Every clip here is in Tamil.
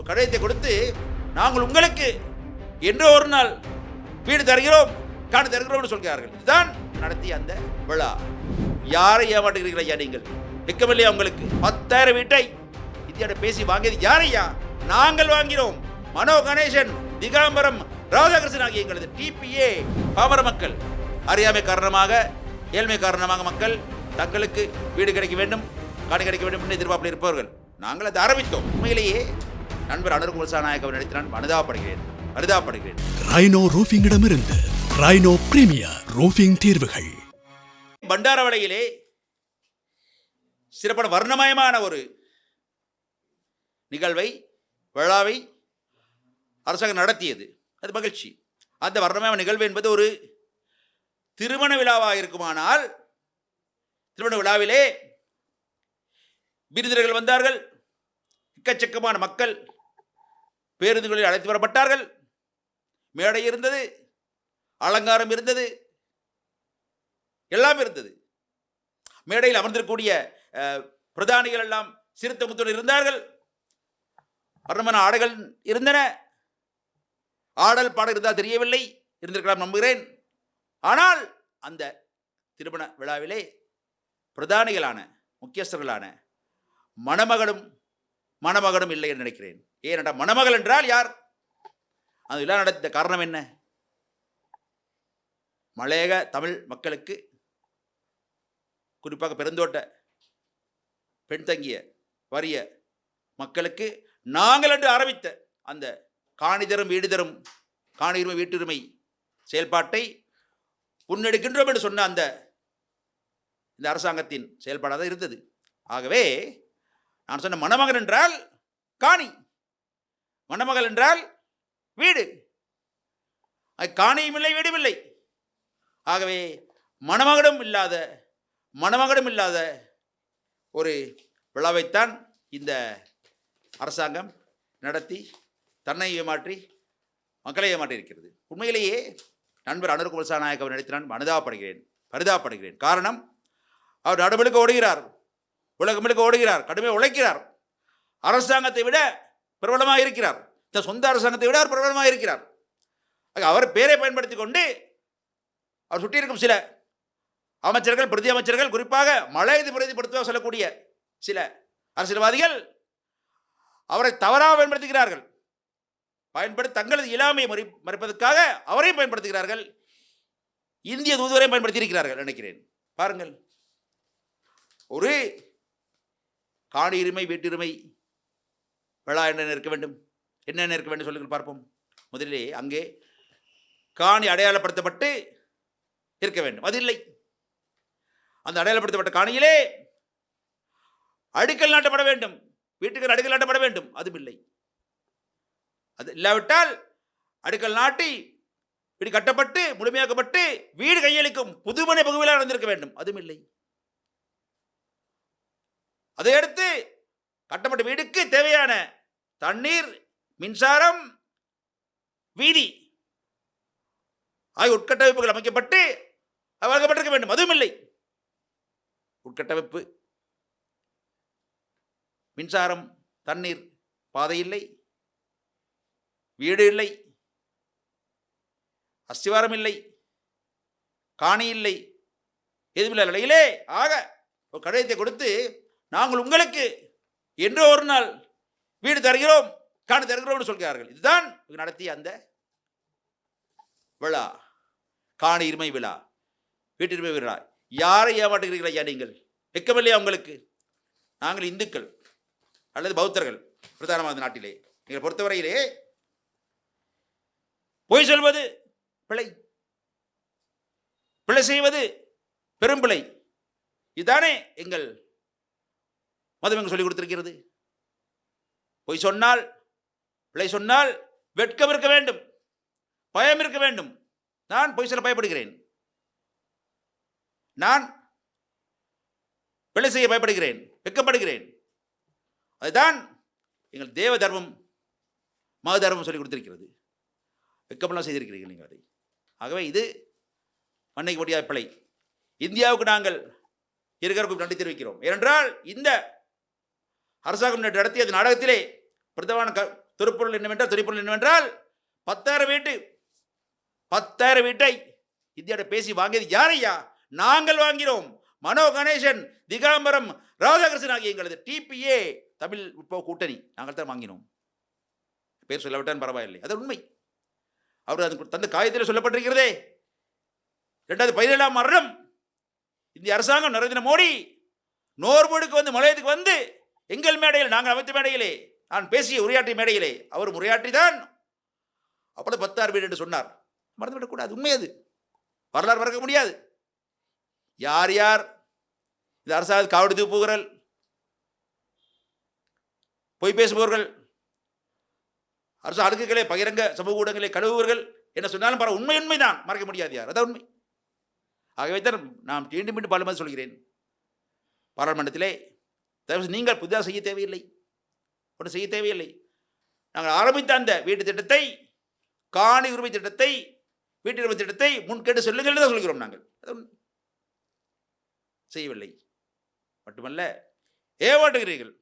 ஒரு கடிதத்தை கொடுத்து நாங்கள் உங்களுக்கு என்றோ ஒரு நாள் வீடு தருகிறோம் காடு தருகிறோம் சொல்கிறார்கள். இதுதான் நடத்திய அந்த விழா. யாரை ஏமாட்டுகிறீர்கள் ஐயா நீங்கள்? வெக்கமில்லையா உங்களுக்கு? பத்தாயிரம் வீட்டை இந்தியாவோட பேசி வாங்கியது யாரையா நாங்கள் வாங்கினோம். மனோ கணேசன் திகாம்பரம் ராதாகிருஷ்ணன் ஆகிய எங்களது டிபிஏ பாமர மக்கள். அறியாமை காரணமாக ஏழ்மை காரணமாக மக்கள் தங்களுக்கு வீடு கிடைக்க வேண்டும் காடு கிடைக்க வேண்டும் என்று எதிர்பார்ப்பில் இருப்பவர்கள். நாங்கள் அதை ஆரம்பித்தோம். உண்மையிலேயே நண்பர் அனுர்குல் சாநாயக்கவர் நினைத்து நான் அனுதாபப்படுகிறேன் அனுதாபப்படுகிறேன் ரைனோ ரூஃபிங்கிடமிருந்து ரைனோ பிரீமியர் ரூஃபிங் தீர்வுகள். பண்டாரவளையிலே சிறப்பான வர்ணமயமான ஒரு நிகழ்வை விழாவை அரசாங்கம் நடத்தியது. அது மகிழ்ச்சி. அந்த வர்ணமயமான நிகழ்வு என்பது ஒரு திருமண விழாவாக இருக்குமானால் திருமண விழாவிலே விருந்தினர்கள் வந்தார்கள். எக்கச்சக்கமான மக்கள் பேருந்துகளில் அழைத்து வரப்பட்டார்கள். மேடை இருந்தது அலங்காரம் இருந்தது எல்லாம் இருந்தது. மேடையில் அமர்ந்திருக்கக்கூடிய பிரதானிகள் எல்லாம் சிறுத்த முத்துடன் இருந்தார்கள். வர்ணமான ஆடைகள் இருந்தன. ஆடல் பாடல் இருந்தால் தெரியவில்லை இருந்திருக்கலாம் நம்புகிறேன். ஆனால் அந்த திருமண விழாவிலே பிரதானிகளான முக்கியஸ்தர்களான மணமகளும் மணமகனும் இல்லை என்று நினைக்கிறேன். ஏனென்றால் மணமகள் என்றால் யார்? அது விழா நடத்த காரணம் என்ன? மலையக தமிழ் மக்களுக்கு குறிப்பாக பெருந்தோட்ட பெண் தங்கிய வறிய மக்களுக்கு நாங்கள் என்று ஆரம்பித்த அந்த காணி தரும் வீடு தரும் காணியுரிமை வீட்டுரிமை செயல்பாட்டை முன்னெடுக்கின்றோம் என்று சொன்ன அந்த இந்த அரசாங்கத்தின் செயல்பாடாக தான் இருந்தது. ஆகவே நான் சொன்ன மணமகன் என்றால் காணி. மணமகள் என்றால் வீடு. காணியும் இல்லை வீடும் இல்லை. ஆகவே மணமகனும் இல்லாத மணமகனும் இல்லாத ஒரு விழாவைத்தான் இந்த அரசாங்கம் நடத்தி தன்னை ஏமாற்றி மக்களை ஏமாற்றி இருக்கிறது. உண்மையிலேயே நண்பர் அனுர்குமார் சாநாயக் அவர் நடத்தினான் நான் அனுதாபப்படுகிறேன் பரிதாபப்படுகிறேன். காரணம் அவர் நடுமுழுக்க ஓடுகிறார். உலகம் முழுக்க ஓடுகிறார் கடுமையாக உழைக்கிறார். அரசாங்கத்தை விட பிரபலமாக இருக்கிறார். இந்த சொந்த அரசாங்கத்தை விட அவர் பிரபலமாக இருக்கிறார். அவர் பேரை பயன்படுத்தி கொண்டு அவர் சுட்டியிருக்கும் சில அமைச்சர்கள் பிரதி அமைச்சர்கள் குறிப்பாக மலையது பிரதிபடுத்துவாக சொல்லக்கூடிய சில அரசியல்வாதிகள் அவரை தவறாக பயன்படுத்துகிறார்கள். பயன்படுத்தி தங்களது இயலாமையை மறி மறைப்பதற்காக அவரையும் பயன்படுத்துகிறார்கள். இந்திய தூதுவரையும் பயன்படுத்தி இருக்கிறார்கள் நினைக்கிறேன். பாருங்கள். ஒரு காணி இருமை வீட்டுரிமை விழா என்ன இருக்க வேண்டும்? என்னென்ன இருக்க வேண்டும் சொல்லுங்கள் பார்ப்போம். முதலிலே அங்கே காணி அடையாளப்படுத்தப்பட்டு இருக்க வேண்டும். அது இல்லை. அந்த அடையாளப்படுத்தப்பட்ட காணியிலே அடுக்கல் நாட்டப்பட வேண்டும். வீட்டுக்கு அடுக்கல் நாட்டப்பட வேண்டும். அதுவும் இல்லை. அது இல்லாவிட்டால் அடுக்கல் நாட்டி வீடு கட்டப்பட்டு முழுமையாக்கப்பட்டு வீடு கையளிக்கும் புதுமனை பகுதியில் நடந்திருக்க வேண்டும். அதுவும் இல்லை. அதை அடுத்து கட்டப்பட்ட வீடுக்கு தேவையான தண்ணீர் மின்சாரம் வீதி ஆகிய உட்கட்டமைப்புகள் அமைக்கப்பட்டு வழங்கப்பட்டிருக்க வேண்டும். அதுவும் இல்லை. உட்கட்டமைப்பு மின்சாரம் தண்ணீர் பாதை இல்லை வீடு இல்லை அஸ்திவாரம் இல்லை காணி இல்லை எதுவுமில்லை நிலையிலே ஆக ஒரு கடிதத்தை கொடுத்து நாங்கள் உங்களுக்கு என்ற ஒரு நாள் வீடு தருகிறோம் காண தருகிறோம் சொல்கிறார்கள். இதுதான் நடத்திய அந்த விழா. காண இருமை விழா. வீட்டிருமை விழா. யாரை ஏமாற்றுகிறீர்கள் ஐயா நீங்கள்? வெக்கமில்லையா உங்களுக்கு? நாங்கள் இந்துக்கள் அல்லது பௌத்தர்கள் பிரதானமாக நாட்டிலே. நீங்கள் பொறுத்தவரையிலே பொய் சொல்வது பிழை. பிழை செய்வது பெரும் பிழை. இதுதானே எங்கள் மதம் எங்க சொல்லிக் கொடுத்திருக்கிறது? பொய் சொன்னால் பிழை சொன்னால் வெட்கம் இருக்க வேண்டும். பயம் இருக்க வேண்டும். நான் பொய் சொல்ல பயப்படுகிறேன். நான் பிழை செய்ய பயப்படுகிறேன். வெட்கப்படுகிறேன். அதுதான் எங்கள் தேவ தர்மம் மத தர்மம் சொல்லிக் கொடுத்திருக்கிறது. வெட்கமெல்லாம் செய்திருக்கிறீர்கள் நீங்கள் அதை. ஆகவே இது மன்னிக்க முடியாத பிழை. இந்தியாவுக்கு நாங்கள் இருக்கிறக்கும் நன்றி தெரிவிக்கிறோம். ஏனென்றால் இந்த அரசாங்கம் நேற்று நடத்திய அது நாடகத்திலே பிரதமான க திருப்பொருள் என்னவென்றால் திரைப்பொருள் என்னவென்றால் பத்தாயிரம் வீட்டு பத்தாயிரம் வீட்டை இந்தியாவோட பேசி வாங்கியது யாரையா நாங்கள் வாங்கிறோம் மனோ கணேசன் திகாம்பரம் ராதாகிருஷ்ணன் ஆகிய எங்களது டிபிஏ தமிழ் உட்போ கூட்டணி. நாங்கள் தான் வாங்கினோம். பேர் சொல்லவிட்டான் பரவாயில்லை. அது உண்மை. அவர் அது தந்த காயத்தில் சொல்லப்பட்டிருக்கிறதே. ரெண்டாவது பதினேழாம் வருடம் இந்திய அரசாங்கம் நரேந்திர மோடி நோர்போடுக்கு வந்து மலையத்துக்கு வந்து எங்கள் மேடையில் நாங்கள் அமைத்த மேடையிலே நான் பேசிய உரையாற்றிய மேடையிலே அவர் உரையாற்றி தான் அப்பொழுது பத்தார் வீடு என்று சொன்னார். மறந்துவிடக்கூடாது உண்மை அது. வரலாறு மறக்க முடியாது. யார் யார்? இந்த அரசாங்க காவடி தூப்புகிறல் பொய் பேசுபவர்கள். அரசு அடுக்குகளை பகிரங்க சமூக ஊடகங்களை கழுவுவர்கள் என்ன சொன்னாலும் பரவ உண்மை உண்மைதான் மறக்க முடியாது யார் அதான் உண்மை. ஆகவே தான் நாம் மீண்டும் மீண்டும் பார்லிமெண்ட் சொல்கிறேன். பாராளுமன்றத்திலே தயவு நீங்கள் புதிதாக செய்ய தேவையில்லை. ஒன்றும் செய்ய தேவையில்லை. நாங்கள் ஆரம்பித்த அந்த வீட்டு திட்டத்தை காணி உரிமை திட்டத்தை வீட்டு உரிமை திட்டத்தை முன்கெட்டு சொல்லுங்கள் என்று தான் சொல்கிறோம் நாங்கள். அது செய்யவில்லை. மட்டுமல்ல ஏமாட்டுகிறீர்கள்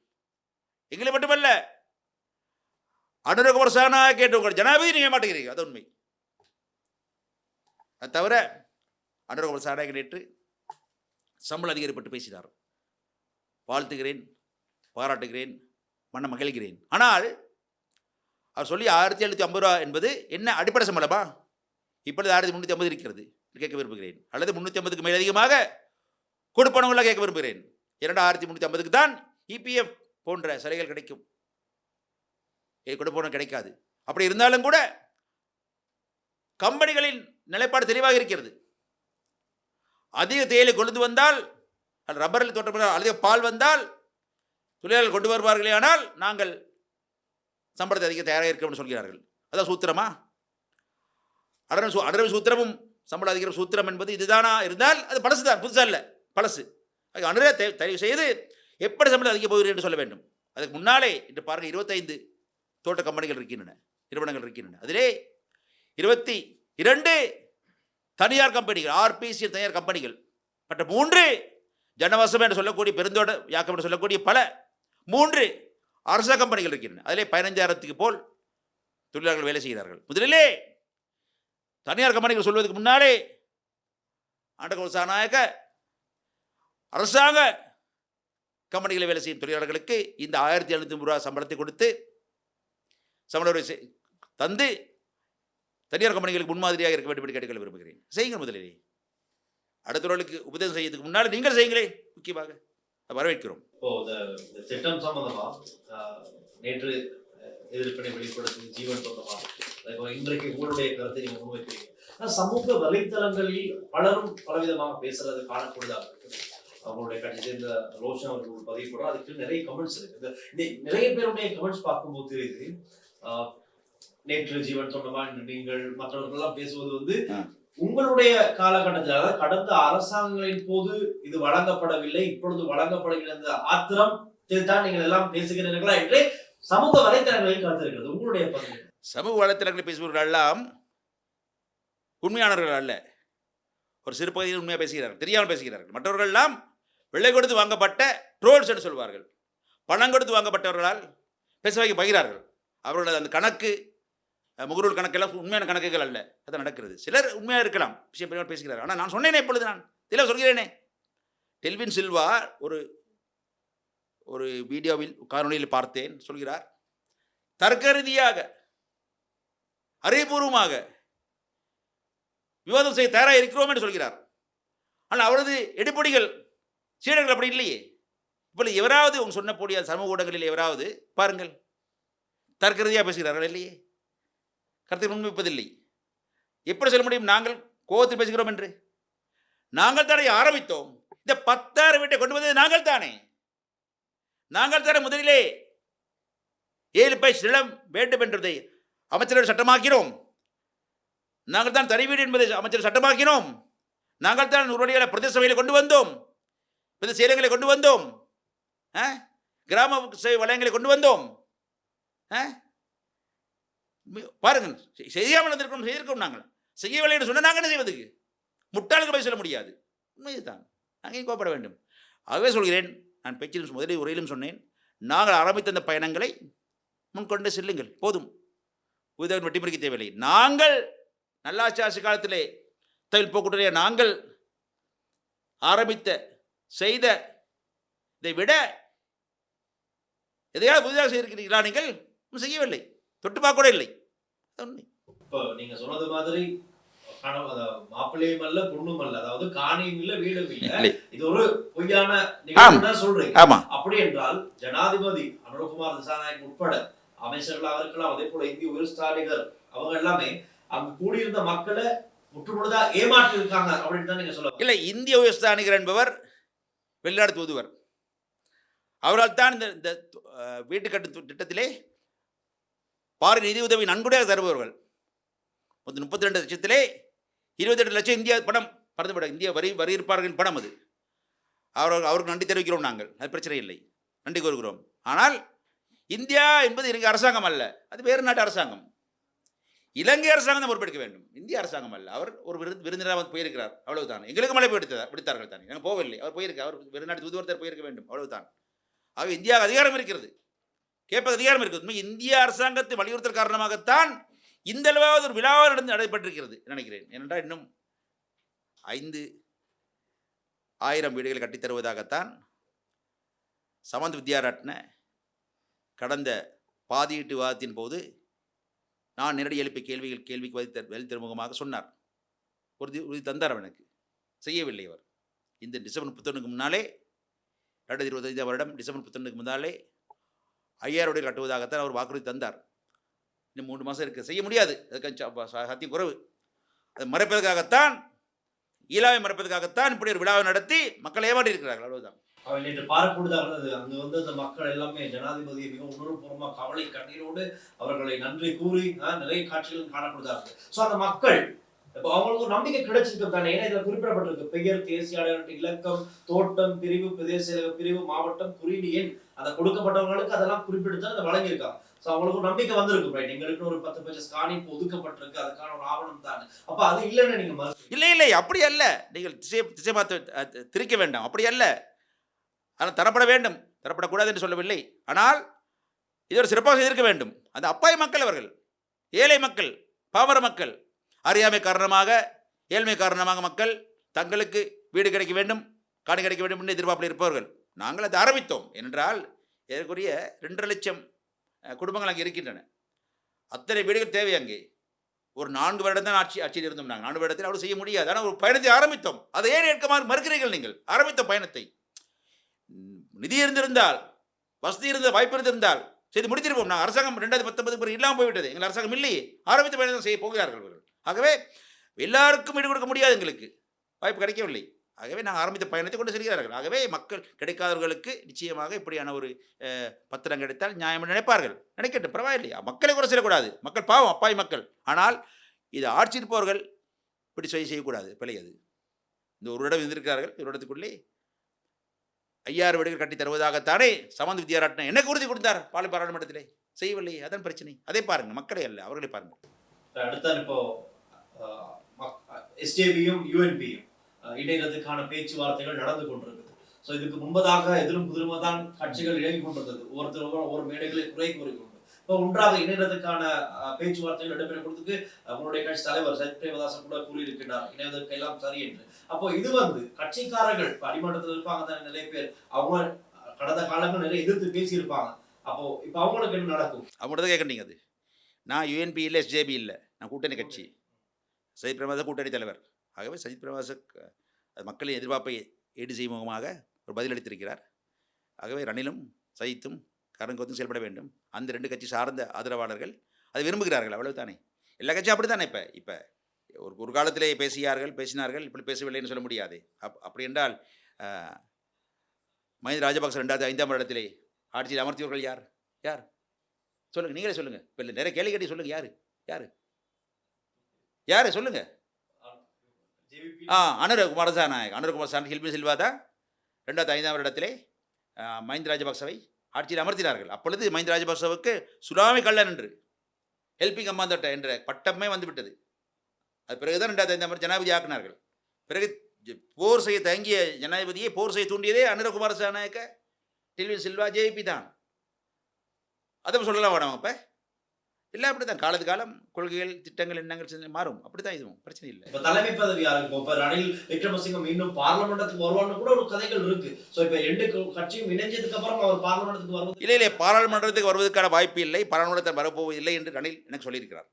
எங்களை மட்டுமல்ல அனுரகுமார் சானா கேட்டு உங்கள் ஜனாதிபதி நீங்கள் மாட்டுகிறீர்கள் அது உண்மை. அது தவிர அனுரகுமார் சானாக நேற்று சம்பள அதிகரிப்பட்டு பேசினார். வாழ்த்துகிறேன் பாராட்டுகிறேன் மன மகிழ்கிறேன். ஆனால் அவர் சொல்லி ஆயிரத்தி எழுநூற்றி ஐம்பது ரூபா என்பது என்ன அடிப்படை சம்பளமா? இப்பொழுது ஆயிரத்தி முந்நூற்றி ஐம்பது இருக்கிறது. கேட்க விரும்புகிறேன். அல்லது முந்நூற்றி ஐம்பதுக்கு மேல் அதிகமாக கொடுப்பனவங்களாக கேட்க விரும்புகிறேன். இரண்டு ஆயிரத்தி முந்நூற்றி ஐம்பதுக்கு தான் இபிஎஃப் போன்ற சலுகைகள் கிடைக்கும். இது கொடுப்பனம் கிடைக்காது. அப்படி இருந்தாலும் கூட கம்பெனிகளின் நிலைப்பாடு தெளிவாக இருக்கிறது. அதிக தேயிலை கொண்டு வந்தால் ரப்பரில் தோட்டம் அல்லது பால் வந்தால் தொழிலாளர்கள் கொண்டு வருவார்களே ஆனால் நாங்கள் சம்பளத்தை அதிக தயாராக இருக்கிறோம்னு சொல்கிறார்கள். அதான் சூத்திரமா? அடரன் சூ அடரவி சூத்திரமும் சம்பள அதிகாரம் சூத்திரம் என்பது இதுதானா இருந்தால் அது பழசு தான் புதுசாக இல்லை பழசு. அது அனுரே தய- தயவு செய்து எப்படி சம்பளம் அதிக போகிறீர்கள் என்று சொல்ல வேண்டும். அதுக்கு முன்னாலே இன்று பாருங்கள் இருபத்தைந்து தோட்ட கம்பெனிகள் இருக்கின்றன நிறுவனங்கள் இருக்கின்றன. அதிலே இருபத்தி இரண்டு தனியார் கம்பெனிகள் ஆர்பிசி தனியார் கம்பெனிகள் மற்ற மூன்று ஜனவாசம் என்று சொல்லக்கூடிய பெருந்தோட யாக்கம் என்று சொல்லக்கூடிய பல மூன்று அரச கம்பெனிகள் இருக்கின்றன. அதிலே பதினஞ்சாயிரத்துக்கு போல் தொழிலாளர்கள் வேலை செய்கிறார்கள். முதலிலே தனியார் கம்பெனிகள் சொல்வதற்கு முன்னாலே ஆண்டகோல் சாநாயக அரசாங்க கம்பெனிகளில் வேலை செய்யும் தொழிலாளர்களுக்கு இந்த ஆயிரத்தி எழுநூத்தி ரூபா சம்பளத்தை கொடுத்து சம்பள உயர்வு தந்து தனியார் கம்பெனிகளுக்கு முன்மாதிரியாக இருக்க வேண்டும் என்று கேட்டுக்கொள்ள விரும்புகிறேன். செய்யுங்கள் முதலிலே. அடுத்தவர்களுக்கு உபதேசம் செய்யறதுக்கு முன்னால் நீங்கள் செய்யுங்களே. முக்கியமாக வரவேற்கிறோம். இப்போ இந்த திட்டம் சம்பந்தமா ஆஹ், நேற்று எதிர்ப்பினை வெளிப்படுத்தி ஜீவன் சொந்தமா? அதுக்கு இன்றைக்கு உங்களுடைய கருத்தை நீங்க முன்வைக்கிறீங்க. சமூக வலைத்தளங்களில் பலரும் பலவிதமாக பேசுறது காணக்கூடியதாக இருக்கு. அவங்களுடைய கட்சி சேர்ந்த ரோஷன் அவர்கள் பதிவு கூட அதுக்கு நிறைய கமெண்ட்ஸ் இருக்கு. இந்த நிறைய பேருடைய கமெண்ட்ஸ் பார்க்கும்போது தெரியுது. நேற்று ஜீவன் இன்று நீங்கள் மற்றவர்கள் எல்லாம் பேசுவது வந்து. உங்களுடைய காலகட்டத்தில் அதாவது கடந்த அரசாங்கங்களின் போது இது வழங்கப்படவில்லை இப்பொழுது வழங்கப்படுகிற ஆத்திரம் தான் நீங்கள் எல்லாம் பேசுகிறீர்களா என்று சமூக வலைத்தளங்களில் கருத்திருக்கிறது உங்களுடைய பங்கு? சமூக வலைத்தளங்களில் பேசுபவர்கள் எல்லாம் உண்மையானவர்கள் அல்ல. ஒரு சிறு பகுதியில் உண்மையாக பேசுகிறார்கள் தெரியாமல் பேசுகிறார்கள். மற்றவர்கள் எல்லாம் விலை கொடுத்து வாங்கப்பட்ட ட்ரோல்ஸ் என்று சொல்வார்கள். பணம் கொடுத்து வாங்கப்பட்டவர்களால் பேச வைக்க பகிறார்கள் அவர்களது அந்த கணக்கு முகநூல் கணக்கெல்லாம் உண்மையான கணக்குகள் அல்ல. அது நடக்கிறது. சிலர் உண்மையாக இருக்கலாம். விஷயம் பெரியவர் பேசுகிறார். ஆனால் நான் சொன்னேனே இப்பொழுது நான். தெளிவாக சொல்கிறேனே. டெல்வின் சில்வா ஒரு ஒரு வீடியோவில் காணொலியில் பார்த்தேன். சொல்கிறார் தர்க்க ரீதியாக அறிவுபூர்வமாக விவாதம் செய்ய தயாராக இருக்கிறோம் என்று சொல்கிறார். ஆனால் அவரது எடுப்படிகள் சீடர்கள் அப்படி இல்லையே. இப்போ எவராவது உங்க சொன்னக்கூடிய சமூக ஊடகங்களில் எவராவது பாருங்கள் தர்க்க ரீதியாக பேசுகிறார்கள் இல்லையே. கருத்தை முன்வைப்பதில்லை. எப்படி சொல்ல முடியும்? நாங்கள் கோபத்தில் பேசுகிறோம் என்று. நாங்கள் தானே ஆரம்பித்தோம். இந்த பத்தாயிரம் வீட்டை கொண்டு வந்தது நாங்கள் தானே. நாங்கள் தானே முதலிலே ஏழு பை நிலம் வேண்டும் என்றதை அமைச்சர்கள் சட்டமாக்கினோம். நாங்கள் தான் தனி வீடு என்பதை அமைச்சர் சட்டமாக்கினோம். நாங்கள் தான் உருவடிகளை பிரதேச சபையில் கொண்டு வந்தோம். பிரதேச செயலங்களை கொண்டு வந்தோம். ஆ? கிராம சேவை வலயங்களை கொண்டு வந்தோம். ஆ? பாருங்கள் செய்யாமல் இருந்திருக்கணும் செய்திருக்கோம் நாங்கள். செய்யவில்லை என்று சொன்னால் நாங்கள் என்ன செய்வதுக்கு? முட்டாளுக்கு போய் சொல்ல முடியாது. உண்மைதான் நாங்கள் ஏன் கோப்பட வேண்டும். ஆகவே சொல்கிறேன் நான் பேச்சிலும் முதலில் உரையிலும் சொன்னேன் நாங்கள் ஆரம்பித்த அந்த பயணங்களை முன்கொண்டு செல்லுங்கள். போதும். உதவி வெட்டிமுறைக்கு தேவையில்லை. நாங்கள் நல்லாட்சி ஆட்சி காலத்திலே தொழில் போக்குடைய நாங்கள் ஆரம்பித்த செய்த இதை விட எதையாவது புதிதாக செய்திருக்கிறீர்களா நீங்கள்? செய்யவில்லை. தொட்டு பார்க்க கூட இல்லை இப்போ நீங்க சொன்னது மாதிரி அப்படி என்றால் ஜனாதிபதி அனுரகுமார் திசாநாயக் உட்பட அமைச்சர்களாக இருக்கலாம் அதே போல இந்திய உயர்ஸ்தானிகர் அவங்க எல்லாமே அங்க கூடியிருந்த மக்களை முற்றுமுழுதா ஏமாற்றி இருக்காங்க அப்படின்னு தான் நீங்க சொல்ல இல்லை இந்திய உயர்ஸ்தானிகர் என்பவர் வெளிநாடு தூதுவர். அவரால் தான் இந்த வீட்டு கட்டு திட்டத்திலே பாரி நிதி உதவி நன்கொடையாக தருபவர்கள். முப்பத்தி ரெண்டு லட்சத்திலே இருபத்தெட்டு லட்சம் இந்தியா பணம் பறந்துவிட இந்திய வரி வரி இருப்பார்களின் பணம் அது. அவர் அவருக்கு நன்றி தெரிவிக்கிறோம் நாங்கள். அது பிரச்சனை இல்லை. நன்றி கூறுகிறோம் ஆனால் இந்தியா என்பது இலங்கை அரசாங்கம் அல்ல. அது வேறு நாட்டு அரசாங்கம். இலங்கை அரசாங்கம் தான் பொறுப்பெடுக்க வேண்டும். இந்திய அரசாங்கம் அல்ல. அவர் ஒரு விருது விருந்தினராக வந்து போயிருக்கிறார். அவ்வளவுதான். எங்களுக்கு மழை பிடித்ததா விடுத்தார்கள் தானே. நாங்கள் போகவில்லை. அவர் போயிருக்க அவர் வெளிநாட்டு தூதுவர்த்தர் போயிருக்க வேண்டும். அவ்வளவுதான். ஆக இந்தியாவுக்கு அதிகாரம் இருக்கிறது. கேட்பது அதிகாரம் இருக்குது. உண்மை இந்திய அரசாங்கத்தை வலியுறுத்தல் காரணமாகத்தான் இந்த அளவாவது ஒரு விழாவாக நடந்து நடைபெற்றிருக்கிறது நினைக்கிறேன். ஏனென்றால் இன்னும் ஐந்து ஆயிரம் வீடுகளை கட்டித் தருவதாகத்தான் சமந்த் வித்யாரட்ன கடந்த பாதியீட்டு விவாதத்தின் போது நான் நேரடி எழுப்பிய கேள்விகள் கேள்விக்கு வதி தரு- திருமுகமாக சொன்னார். உறுதி உறுதி தந்தார் எனக்கு. செய்யவில்லை அவர். இந்த டிசம்பர் முப்பத்தொன்றுக்கு முன்னாலே ரெண்டாயிரத்தி இருபத்தஞ்சாம் வருடம் டிசம்பர் முப்பத்தொன்றுக்கு முன்னாலே ஐயாயிரம் கட்டுவதாகத்தான் அவர் வாக்குறுதி தந்தார். இன்னும் மூன்று மாதம் இருக்குது செய்ய முடியாது. அதுக்கு ச- குறைவு. அது மறைப்பதற்காகத்தான் ஈழாவை மறைப்பதற்காகத்தான் இப்படி ஒரு விழாவை நடத்தி மக்கள் ஏமாற்றி இருக்கிறார்கள். அவ்வளவுதான். அவள் நேற்று பார்க்கக்கூடியதாக இருந்தது அங்க வந்து அந்த மக்கள் எல்லாமே ஜனாதிபதியை மிக உணர்வுபூர்வமாக கவலை கண்ணீரோடு அவர்களை நன்றி கூறி நிறைய காட்சிகளும் காணக்கூடியதாக இருக்கு சோ அந்த மக்கள் இப்போ அவங்களுக்கு ஒரு நம்பிக்கை கிடைச்சிருக்கு தானே. ஏன்னா இதுல குறிப்பிடப்பட்டிருக்கு. பெயர் தேசிய அடையாள இலக்கம் தோட்டம் பிரிவு பிரதேச பிரிவு மாவட்டம் குறியீடு எண். அதை கொடுக்கப்பட்டவங்களுக்கு அதெல்லாம் குறிப்பிட்டு தான் அதை வழங்கியிருக்காங்க. சோ அவங்களுக்கு ஒரு நம்பிக்கை வந்திருக்கு ரைட் எங்களுக்கு ஒரு பத்து பட்சம் ஸ்கானி இப்போ ஒதுக்கப்பட்டிருக்கு. அதுக்கான ஒரு ஆவணம் தான். அப்ப அது இல்லைன்னு நீங்க மறுக்கிறீங்க. இல்லை இல்லை. அப்படி அல்ல. நீங்கள் திசை திசை பார்த்து திரிக்க வேண்டாம். அப்படி அல்ல. ஆனால் தரப்பட வேண்டும். தரப்படக்கூடாது என்று சொல்லவில்லை. ஆனால் இது ஒரு சிறப்பாக செய்திருக்க வேண்டும். அந்த அப்பாய் மக்கள் அவர்கள். ஏழை மக்கள் பாமர மக்கள். அறியாமை காரணமாக ஏழ்மை காரணமாக மக்கள் தங்களுக்கு வீடு கிடைக்க வேண்டும் காணி கிடைக்க வேண்டும் என்று எதிர்பார்ப்பில் இருப்பவர்கள். நாங்கள் அதை ஆரம்பித்தோம் என்றால் இதற்குரிய ரெண்டரை லட்சம் குடும்பங்கள் அங்கே இருக்கின்றன. அத்தனை வீடுகள் தேவை அங்கே. ஒரு நான்கு வருடம் தான் ஆட்சி ஆட்சியில் இருந்தோம் நாங்கள். நான்கு வருடத்தில் அவ்வளோ செய்ய முடியாது. ஆனால் ஒரு பயணத்தை ஆரம்பித்தோம். அதை ஏன் ஏற்க மறுக்கிறீர்கள் நீங்கள்? ஆரம்பித்த பயணத்தை. நிதி இருந்திருந்தால் வசதி இருந்த வாய்ப்பு இருந்திருந்தால் செய்து முடித்திருப்போம். நாங்கள் அரசாங்கம் ரெண்டாயிரத்தி பத்தொன்பது பிறகு இல்லாமல் போய்விட்டது. எங்கள் அரசாங்கம் இல்லையே. ஆரம்பித்த பயணம் செய்ய போகிறார்கள் இவர்கள். ஆகவே எல்லாருக்கும் வீடு கொடுக்க முடியாது எங்களுக்கு. வாய்ப்பு கிடைக்கவில்லை. ஆகவே நாங்கள் ஆரம்பித்த பயணத்தை கொண்டு செல்கிறார்கள். ஆகவே மக்கள் கிடைக்காதவர்களுக்கு நிச்சயமாக இப்படியான ஒரு பத்திரம் கிடைத்தால் நியாயம் நினைப்பார்கள். நினைக்கட்டும் பரவாயில்லை மக்களை குறை செய்யக்கூடாது மக்கள் பாவம் அப்பாய் மக்கள். ஆனால் இது ஆட்சி இருப்பவர்கள் இப்படி செய்ய செய்யக்கூடாது. பிழை அது. இந்த ஒரு இடம் இருந்திருக்கிறார்கள். ஒரு இடத்துக்குள்ளே ஐயாயிரம் வீடுகள் கட்டி தருவதாகத்தானே சமந்த் வித்யாராட்டம் எனக்கு உறுதி கொடுத்தார் பாலி பாராளுமன்றத்திலே? செய்யவில்லை அதன் பிரச்சனை. அதை பாருங்கள். மக்களை அல்ல அவர்களை பாருங்கள். அடுத்த இப்போ எஸ்ஜேபியும் யூஎன்பியும் இணையறதுக்கான பேச்சுவார்த்தைகள் நடந்து கொண்டிருக்குது. ஸோ இதுக்கு முன்பதாக எதிரும் புதிருமா தான் கட்சிகள் இணங்கி கொண்டிருந்தது. ஒருத்தர் ஒவ்வொரு மேடைகளை குறை கூறிக்கொண்டு இப்போ ஒன்றாக இணைகிறதுக்கான பேச்சுவார்த்தைகள் நடைபெற கொடுத்துக்கு உங்களுடைய கட்சி தலைவர் சஜித் பிரேமதாசன் கூட கூறியிருக்கிறார் இணைவதற்கு எல்லாம் சரி என்று. அப்போ இது வந்து கட்சிக்காரர்கள் இப்ப அடிமட்டத்தில் இருப்பாங்க தான் நிறைய பேர். அவங்க கடந்த காலங்கள் நிறைய எதிர்த்து பேசியிருப்பாங்க. அப்போ இப்போ அவங்களுக்கு என்ன நடக்கும்? அவங்கள்ட்ட தான் கேட்குறீங்க அது? நான் யூஎன்பி இல்லை எஸ்ஜேபி இல்லை. நான் கூட்டணி கட்சி. சஜித் பிரேமதாச கூட்டணி தலைவர். ஆகவே சஜித் பிரேமதாச அது மக்களின் எதிர்பார்ப்பை ஈடு செய்யும் முகமாக ஒரு பதிலளித்திருக்கிறார் ஆகவே ரணிலும் சஜித்தும் கரங்கோத்தும் செயல்பட வேண்டும். அந்த ரெண்டு கட்சி சார்ந்த ஆதரவாளர்கள் அதை விரும்புகிறார்கள் அவ்வளவு தானே எல்லா கட்சியும் அப்படி தானே இப்போ? இப்போ ஒரு ஒரு காலத்திலே பேசியார்கள் பேசினார்கள் இப்படி பேசவில்லைன்னு சொல்ல முடியாது. அப் அப்படி என்றால் மஹிந்த ராஜபக்ச ரெண்டாவது ஐந்தாம் இடத்திலே ஆட்சியில் அமர்த்தியவர்கள் யார்? யார்? சொல்லுங்கள் நீங்களே சொல்லுங்கள் இப்போ நிறைய கேள்வி கேட்டி சொல்லுங்கள் யார்? யார்? யாரு? சொல்லுங்க. ஆ அனுர குமாரசாநாயக் அனுர குமாரசாமி ஹில்பி சில்வா தான் ரெண்டாயிரத்தி ஐந்தாம் வருடத்திலே ஆ, மஹிந்த ராஜபக்சவை ஆட்சியில் அமர்த்தினார்கள். அப்பொழுது மஹிந்த ராஜபக்சவுக்கு சுனாமி கள்ளன் என்று ஹெல்பிங் அம்மாந்தோட்ட என்ற பட்டமே வந்துவிட்டது. அது பிறகுதான் ரெண்டாயிரத்தி ஐந்தாம் வருடம் ஜனாதிபதி ஆக்கினார்கள். பிறகு போர் செய்ய தயங்கிய ஜனாதிபதியை போர் செய்ய தூண்டியதே அனுர குமாரசாநாயக்க டில்வி சில்வா ஜேபி தான். அதை சொல்லலாம் வேணாம் அப்போ இல்லை அப்படி தான் காலத்து காலம் கொள்கைகள் திட்டங்கள் எண்ணங்கள் மாறும். அப்படி தான் இதுவும் பிரச்சனை இல்லை. இப்ப தலைமை பதவி யாருக்கு இப்போ ரணில் விக்ரமசிங்கம் மீண்டும் பார்லமெண்டத்துக்கு வருவான்னு கூட ஒரு கதைகள் இருக்கு. சோ இப்ப ரெண்டு கட்சியும் இணைஞ்சதுக்கு அப்புறம் அவர் பார்லமெண்டத்துக்கு வருவது? இல்லை இல்லை. பாராளுமன்றத்துக்கு வருவதற்கான வாய்ப்பு இல்லை. பாராளுமன்றத்தில் வரப்போவதில்லை என்று ரணில் எனக்கு சொல்லியிருக்கிறார்.